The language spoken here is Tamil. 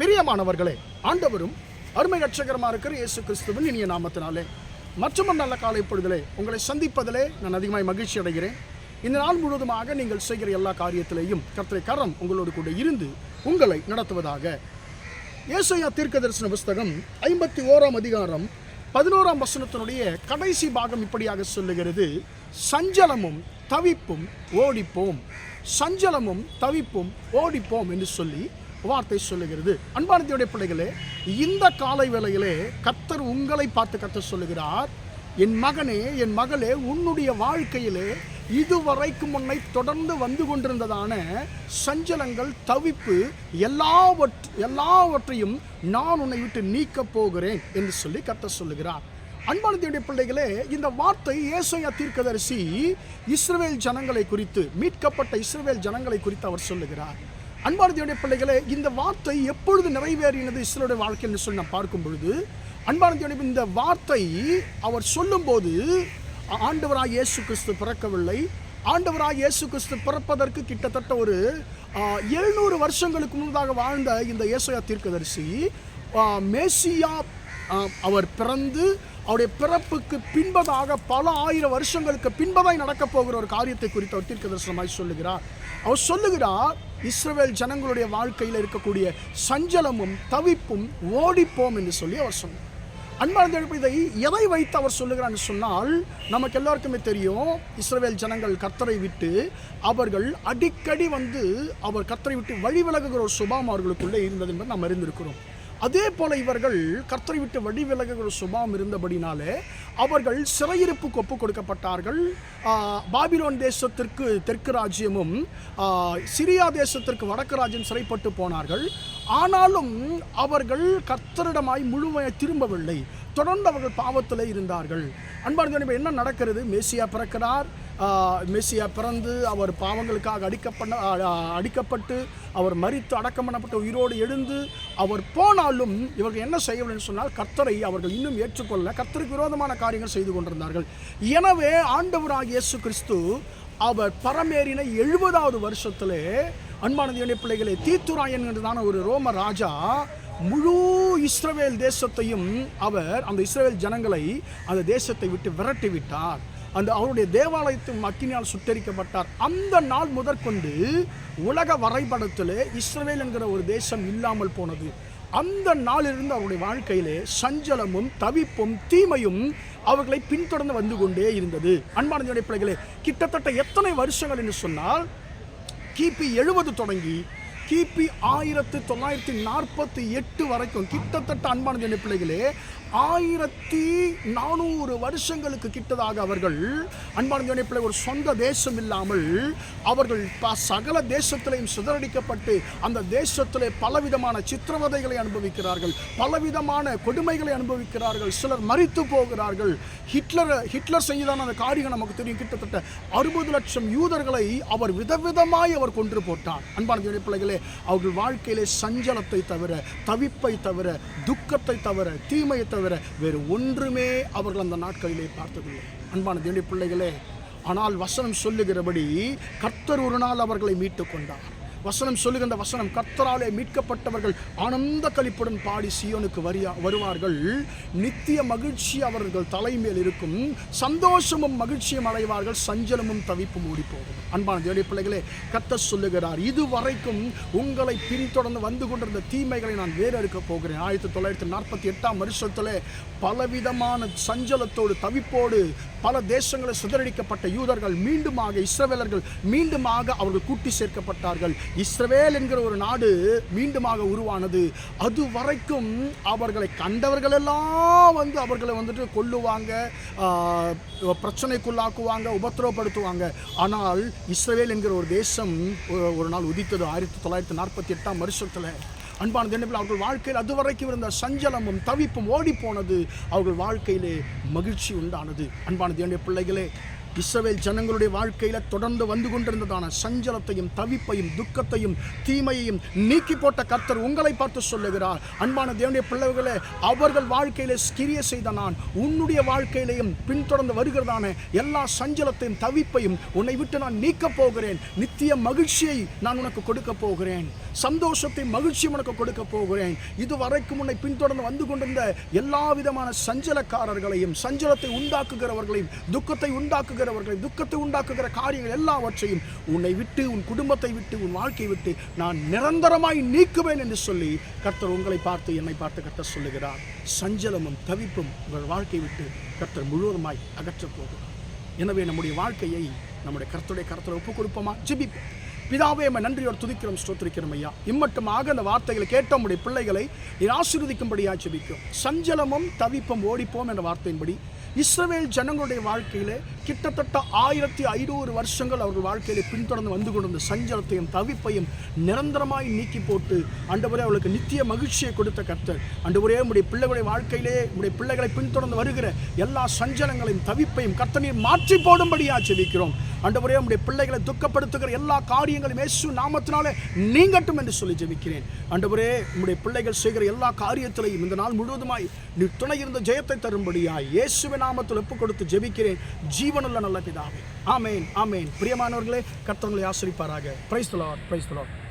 பிரியமானவர்களே ஆண்டவரும் அருமை ரட்சகரமாக இருக்கிற இயேசு கிறிஸ்துவின் இனிய நாமத்தினாலே மற்றும் நல்ல காலை பொழுதிலே உங்களை சந்திப்பதிலே நான் அதிகமாய் மகிழ்ச்சி அடைகிறேன். இந்த நாள் முழுவதுமாக நீங்கள் செய்கிற எல்லா காரியத்திலேயும் கர்த்தரை கரம் உங்களோடு கூட இருந்து உங்களை நடத்துவதாக. இயேசையா தீர்க்க தரிசன புஸ்தகம் ஐம்பத்தி ஓராம் அதிகாரம் பதினோராம் வசனத்தினுடைய கடைசி பாகம் இப்படியாக சொல்லுகிறது சஞ்சலமும் தவிப்பும் ஓடிப்போம். சஞ்சலமும் தவிப்பும் ஓடிப்போம் என்று சொல்லி வார்த்தை சொல்லுகிறது. அன்பானத்தியுடைய பிள்ளைகளே இந்த காலை வேளையிலே கத்தர் உங்களை பார்த்து கத்தர் சொல்லுகிறார் என் மகனே என் மகளே உன்னுடைய வாழ்க்கையிலே இதுவரைக்கும் உன்னை தொடர்ந்து வந்து கொண்டிருந்ததான சஞ்சலங்கள் தவிப்பு எல்லாவற்ற எல்லாவற்றையும் நான் உன்னை விட்டு நீக்கப் போகிறேன் என்று சொல்லி கத்த சொல்லுகிறார். அன்பானதியுடைய பிள்ளைகளே இந்த வார்த்தை ஏசையா தீர்க்கதரிசி இஸ்ரவேல் ஜனங்களை குறித்து மீட்கப்பட்ட இஸ்ரவேல் ஜனங்களை குறித்து அவர் சொல்லுகிறார். அன்பானதியுடைய பிள்ளைகளை இந்த வார்த்தை எப்பொழுது நிறைவேறினது இஸ்ரேலுடைய வாழ்க்கை என்று சொல்லி நான் பார்க்கும் பொழுது அன்பானதியுடைய இந்த வார்த்தை அவர் சொல்லும்போது ஆண்டவராக இயேசு கிறிஸ்து பிறக்கவில்லை. ஆண்டவராக இயேசு கிறிஸ்து பிறப்பதற்கு கிட்டத்தட்ட ஒரு எழுநூறு வருஷங்களுக்கு முன்னதாக வாழ்ந்த இந்த இயேசையா தீர்க்கதரிசி மேசியா அவர் பிறந்து அவருடைய பிறப்புக்கு பின்பதாக பல ஆயிரம் வருஷங்களுக்கு பின்பதாய் நடக்கப் போகிற ஒரு காரியத்தை குறித்து அவர் தீர்க்க தரிசனமாய் சொல்லுகிறார். அவர் சொல்லுகிறார் இஸ்ரவேல் ஜனங்களுடைய வாழ்க்கையில் இருக்கக்கூடிய சஞ்சலமும் தவிப்பும் ஓடிப்போம் என்று சொல்லி அவர் சொன்னார். அன்பார்ந்த இதை எதை வைத்து அவர் சொல்லுகிறான்னு சொன்னால் நமக்கு எல்லாருக்குமே தெரியும் இஸ்ரவேல் ஜனங்கள் கர்த்தரை விட்டு அவர்கள் அடிக்கடி வந்து அவர் கர்த்தரை விட்டு வழி விலகுகிற ஒரு சுபாவம் அவர்களுக்குள்ளே இருந்தது என்பது நாம் அறிந்திருக்கிறோம். அதே போல இவர்கள் கர்த்தரை விட்டு வழி விலகுகிற சுபாவம் இருந்தபடினாலே அவர்கள் சிறையிருப்புக்கு ஒப்பு கொடுக்கப்பட்டார்கள். பாபிலோன் தேசத்திற்கு தெற்கு ராஜ்யமும் சிரியா தேசத்திற்கு வடக்கு ராஜ்யம் சிறைப்பட்டு போனார்கள். ஆனாலும் அவர்கள் கர்த்தரிடமாய் முழுமையாக திரும்பவில்லை. தொடர்ந்து அவர்கள் பாவத்தில் இருந்தார்கள். அன்பார்ந்த என்ன நடக்கிறது? மேசியா பிறக்கிறார். மெஸ்ஸியா பிறந்து அவர் பாவங்களுக்காக அடிக்கப்பட அடிக்கப்பட்டு அவர் மரித்து அடக்கம் பண்ணப்பட்ட உயிரோடு எழுந்து அவர் போனாலும் இவர்கள் என்ன செய்யவில்லைன்னு சொன்னால் கர்த்தரை அவர்கள் இன்னும் ஏற்றுக்கொள்ள கர்த்தருக்கு விரோதமான காரியங்கள் செய்து கொண்டிருந்தார்கள். எனவே ஆண்டவராக இயேசு கிறிஸ்து அவர் பரமேறின எழுபதாவது வருஷத்திலே அன்பானது தேவனுடைய தீத்துராயன் என்றுதான ஒரு ரோம ராஜா முழு இஸ்ரவேல் தேசத்தையும் அவர் அந்த இஸ்ரவேல் ஜனங்களை அந்த தேசத்தை விட்டு விரட்டி விட்டார் அந்த அவருடைய தேவாலயத்தின் அக்கினியால் சுட்டரிக்கப்பட்டார். அந்த நாள் முதற்கொண்டு உலக வரைபடத்தில் இஸ்ரேல் என்கிற ஒரு தேசம் இல்லாமல் போனது. அந்த நாளிலிருந்து அவருடைய வாழ்க்கையிலே சஞ்சலமும் தவிப்பும் தீமையும் அவர்களை பின்தொடர்ந்து வந்து கொண்டே இருந்தது. அன்பான பிள்ளைகளே கிட்டத்தட்ட எத்தனை வருஷங்கள் என்று சொன்னால் கிபி எழுபது தொடங்கி கிபி ஆயிரத்து தொள்ளாயிரத்தி நாற்பத்தி எட்டு வரைக்கும் கிட்டத்தட்ட அன்பான ஜன பிள்ளைகளே ஆயிரத்தி நானூறு வருஷங்களுக்கு கிட்டதாக அவர்கள் அன்பான ஜன பிள்ளை ஒரு சொந்த தேசம் இல்லாமல் அவர்கள் ப- சகல தேசத்திலையும் சிதறடிக்கப்பட்டு அந்த தேசத்திலே பலவிதமான சித்திரவதைகளை அனுபவிக்கிறார்கள் பலவிதமான கொடுமைகளை அனுபவிக்கிறார்கள் சிலர் மறித்து போகிறார்கள். ஹிட்லர் ஹிட்லர் செய்தான அந்த காரியம் நமக்கு தெரியும். கிட்டத்தட்ட அறுபது லட்சம் யூதர்களை அவர் விதவிதமாய் அவர் கொன்று போட்டார். அன்பான தேவனுடைய பிள்ளைகளே அவர்கள் வாழ்க்கையிலே சஞ்சலத்தை தவிர தவிப்பை தவிர துக்கத்தை தவிர தீமையை தவிர வேறு ஒன்றுமே அவர்கள் அந்த நாட்களிலே பார்த்ததில்லை. அன்பான தேடி பிள்ளைகளே ஆனால் வசனம் சொல்லுகிறபடி கர்த்தர் ஒரு நாள் அவர்களை மீட்டுக் கொண்டார். வசனம் சொல்லுகின்ற வசனம் கர்த்தராலே மீட்கப்பட்டவர்கள் ஆனந்த கழிப்புடன் பாடி சியோனுக்கு வரியா வருவார்கள். நித்திய மகிழ்ச்சி அவர்கள் தலைமையில் இருக்கும். சந்தோஷமும் மகிழ்ச்சியும் அடைவார்கள். சஞ்சலமும் தவிப்பும் ஓடி போகும் அன்பான தேவடைய பிள்ளைகளே கத்த சொல்லுகிறார் இதுவரைக்கும் உங்களை பின்தொடர்ந்து வந்து கொண்டிருந்த தீமைகளை நான் வேறறுக்க போகிறேன். ஆயிரத்தி தொள்ளாயிரத்தி நாற்பத்தி எட்டாம் வருஷத்தில் பலவிதமான சஞ்சலத்தோடு தவிப்போடு பல தேசங்களில் சிதறடிக்கப்பட்ட யூதர்கள் மீண்டுமாக இஸ்ரவேலர்கள் மீண்டுமாக அவர்கள் கூட்டி சேர்க்கப்பட்டார்கள். இஸ்ரவேல் என்கிற ஒரு நாடு மீண்டுமாக உருவானது. அது வரைக்கும் அவர்களை கண்டவர்களெல்லாம் வந்து அவர்களை வந்துட்டு கொல்லுவாங்க பிரச்சனைக்குள்ளாக்குவாங்க உபத்திரவப்படுத்துவாங்க. ஆனால் இஸ்ரவேல் என்கிற ஒரு தேசம் ஒரு- ஒரு நாள் உதித்தது ஆயிரத்தி தொள்ளாயிரத்தி நாற்பத்தி எட்டாம் வருஷத்தில். அன்பான தினப்பில் அவர்கள் வாழ்க்கையில் அதுவரைக்கும் இருந்த சஞ்சலமும் தவிப்பும் ஓடி போனது அவர்கள் வாழ்க்கையிலே மகிழ்ச்சி உண்டானது. அன்பான தேவனுடைய பிள்ளைகளே இஸ்ரவேல் ஜனங்களுடைய வாழ்க்கையில தொடர்ந்து வந்து கொண்டிருந்ததான சஞ்சலத்தையும் தவிப்பையும் துக்கத்தையும் தீமையையும் நீக்கி போட்ட கர்த்தர் உங்களை பார்த்து சொல்லுகிறார். அன்பான தேவனுடைய பிள்ளைகளே அவர்கள் வாழ்க்கையிலே கிரிய செய்த நான் உன்னுடைய வாழ்க்கையிலையும் பின்தொடர்ந்து வருகிறதான எல்லா சஞ்சலத்தையும் தவிப்பையும் உன்னை விட்டு நான் நீக்கப் போகிறேன். நித்திய மகிழ்ச்சியை நான் உனக்கு கொடுக்க போகிறேன். சந்தோஷத்தை மகிழ்ச்சியும் உனக்கு கொடுக்க போகிறேன். இதுவரைக்கும் உன்னை பின்தொடர்ந்து வந்து கொண்டிருந்த எல்லா விதமான சஞ்சலக்காரர்களையும் சஞ்சலத்தை உண்டாக்குகிறவர்களையும் துக்கத்தை உண்டாக்குகிற உண்டாக்குகிறவர்களையும் துக்கத்தை உண்டாக்குகிற காரியங்கள் எல்லாவற்றையும் உன்னை விட்டு உன் குடும்பத்தை விட்டு உன் வாழ்க்கையை விட்டு நான் நிரந்தரமாய் நீக்குவேன் என்று சொல்லி கர்த்தர் உங்களை பார்த்து என்னை பார்த்து கர்த்தர் சொல்லுகிறார். சஞ்சலமும் தவிப்பும் உங்கள் வாழ்க்கையை விட்டு கர்த்தர் முழுவதுமாய் அகற்றப் போகிறார். எனவே நம்முடைய வாழ்க்கையை நம்முடைய கர்த்தருடைய கருத்தில் ஒப்புக் கொடுப்போமா? ஜெபிப்போம். பிதாவே நம்ம நன்றியோடு துதிக்கிறோம் ஸ்தோத்திரிக்கிறோம் ஐயா. இம்மட்டுமாக அந்த வார்த்தைகளை கேட்ட நம்முடைய பிள்ளைகளை நீர் ஆசீர்வதிக்கும்படியாக ஜெபிக்கும் சஞ்சலமும் தவிப்பும் ஓடிப்போம் என்ற வார்த்தையின்படி இஸ்ரவேல் ஜனங்களுடைய வாழ்க்கையிலே கிட்டத்தட்ட ஆயிரத்தி ஐநூறு வருஷங்கள் அவர்கள் வாழ்க்கையிலே பின்தொடர்ந்து வந்து கொண்டிருந்த சஞ்சலத்தையும் தவிப்பையும் நிரந்தரமாய் நீக்கி போட்டு அண்டபுரே அவளுக்கு நித்திய மகிழ்ச்சியை கொடுத்த கர்த்தர். அண்டபுரே உடைய பிள்ளைகளுடைய வாழ்க்கையிலே உடைய பிள்ளைகளை பின்தொடர்ந்து வருகிற எல்லா சஞ்சலங்களையும் தவிப்பையும் கர்த்தனையும் மாற்றி போடும்படியாக செவிக்கிறோம் அண்டபுரே உடைய பிள்ளைகளை துக்கப்படுத்துகிற எல்லா காரியங்களும் இயேசு நாமத்தினாலே நீங்கட்டும் என்று சொல்லி ஜெபிக்கிறேன். அண்டபுரே உடைய பிள்ளைகள் செய்கிற எல்லா காரியத்திலையும் இந்த நாள் முழுவதுமாய் நீ துணை இருந்த ஜெயத்தை தரும்படியாய் இயேசுவின் நாமத்தில் ஒப்பு கொடுத்து ஜெபிக்கிறேன். ஜீவனுள்ள நல்ல பிதாவே. ஆமேன் ஆமேன். பிரியமானவர்களே கர்த்தவங்களை ஆசிரிப்பாராக. Price தலார் price தலார்